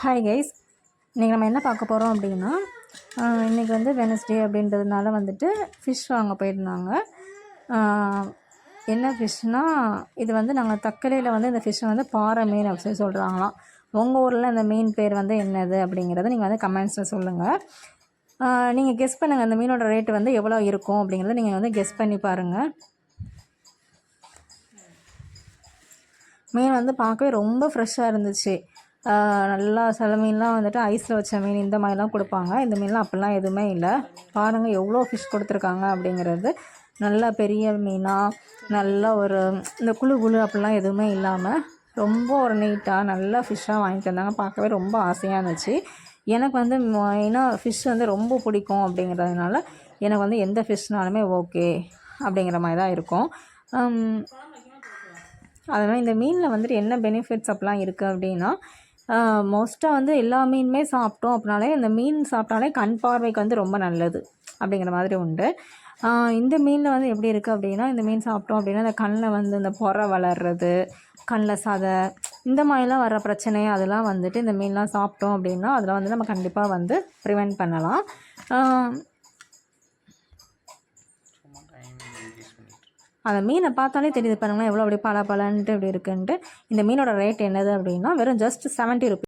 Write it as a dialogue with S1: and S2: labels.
S1: Hi guys இன்றைக்கி நம்ம என்ன பார்க்க போகிறோம் அப்படின்னா இன்றைக்கி இன்னைக்கு வந்து வெனஸ்டே அப்படின்றதுனால வந்துட்டு ஃபிஷ் வாங்க போயிருந்தாங்க. என்ன ஃபிஷ்னால் இது வந்து நாங்கள் தக்கலையில் வந்து இந்த ஃபிஷ்ஷை வந்து பாறை மீன் அப்படி சொல்லி சொல்கிறாங்களாம் உங்கள் ஊரில் இந்த மீன் பேர் வந்து என்னது அப்படிங்கிறத நீங்கள் வந்து கமெண்ட்ஸில் சொல்லுங்கள் நீங்கள் கெஸ் பண்ணுங்கள் அந்த மீனோட ரேட்டு வந்து எவ்வளோ இருக்கும் அப்படிங்கிறத நீங்கள் வந்து கெஸ் பண்ணி பாருங்கள் மீன் வந்து பார்க்கவே ரொம்ப ஃப்ரெஷ்ஷாக இருந்துச்சு. நல்லா சில மீன்லாம் வந்துட்டு ஐஸில் வச்ச மீன் இந்த மாதிரிலாம் கொடுப்பாங்க. இந்த மீன்லாம் அப்படிலாம் எதுவுமே இல்லை. பாருங்கள் எவ்வளோ ஃபிஷ் கொடுத்துருக்காங்க அப்படிங்கிறது. நல்ல பெரிய மீனாக நல்ல ஒரு இந்த குழு குழு அப்படிலாம் எதுவுமே இல்லாமல் ரொம்ப ஒரு நீட்டாக நல்ல ஃபிஷ்ஷாக வாங்கிட்டு வந்தாங்க. பார்க்கவே ரொம்ப ஆசையாக இருந்துச்சு. எனக்கு வந்து மெயினாக ஃபிஷ் வந்து ரொம்ப பிடிக்கும் அப்படிங்கிறதுனால எனக்கு வந்து எந்த ஃபிஷ்னாலுமே ஓகே அப்படிங்கிற மாதிரி தான் இருக்கும். அதனால் இந்த மீனில் வந்துட்டு என்ன பெனிஃபிட்ஸ் அப்படிலாம் இருக்குது அப்படின்னா மோஸ்ட்டாக வந்து எல்லா மீனுமே சாப்பிட்டோம் அப்படின்னாலே இந்த மீன் சாப்பிட்டாலே கண் பார்வைக்கு வந்து ரொம்ப நல்லது அப்படிங்கிற மாதிரி உண்டு. இந்த மீனில் வந்து எப்படி இருக்குது அப்படின்னா இந்த மீன் சாப்பிட்டோம் அப்படின்னா இந்த கண்ணில் வந்து இந்த பொறை வளர்றது கண்ணில் சதை இந்த மாதிரிலாம் வர பிரச்சனை அதெல்லாம் வந்துட்டு இந்த மீன்லாம் சாப்பிட்டோம் அப்படின்னா அதெல்லாம் வந்து நம்ம கண்டிப்பாக வந்து ப்ரிவெண்ட் பண்ணலாம். அந்த மீனை பார்த்தாலே தெரியுது பாருங்களேன் எவ்வளோ அப்படி பல பலன்ட்டு இப்படி இருக்குன்ட்டு. இந்த மீனோட ரேட் என்னது அப்படின்னா வெறும் ஜஸ்ட் செவன்ட்டி ருபீஸ்